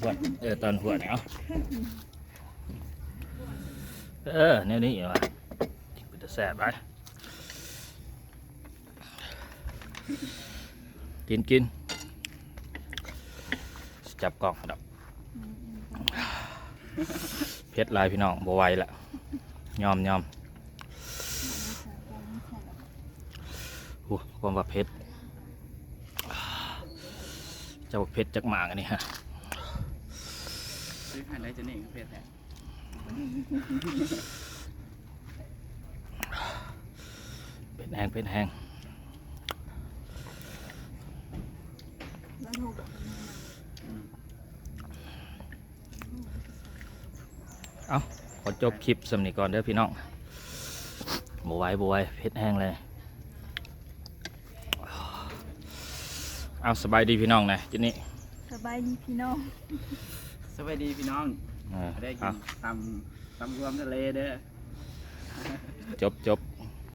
หัวเออตอนหัวเนี่ยเอาเออแนวนี้เหรอเป็นจะแสบไปกินกินจับกล่องดับเพชรลายพี่น้องบไหวละยอมยอมโอ้ความว่าเพชรเจ้าเพชรจักหมากอันนี้ฮะ ซื้อหันได้จะนี่เพชรแท้เป็นแห้งเป็นแห้งแล้วโทรบอกขอจบคลิปสำนีก่อนเด้อพี่น้องบไหวบไหวเพชรแห้งเลย เอาสบายดีพี่น้องนะจินี่สบายดีพี่น้อง สวัสดีพี่น้องเออได้กิเอานตำตำรวมทะเลเด้อ จบจบ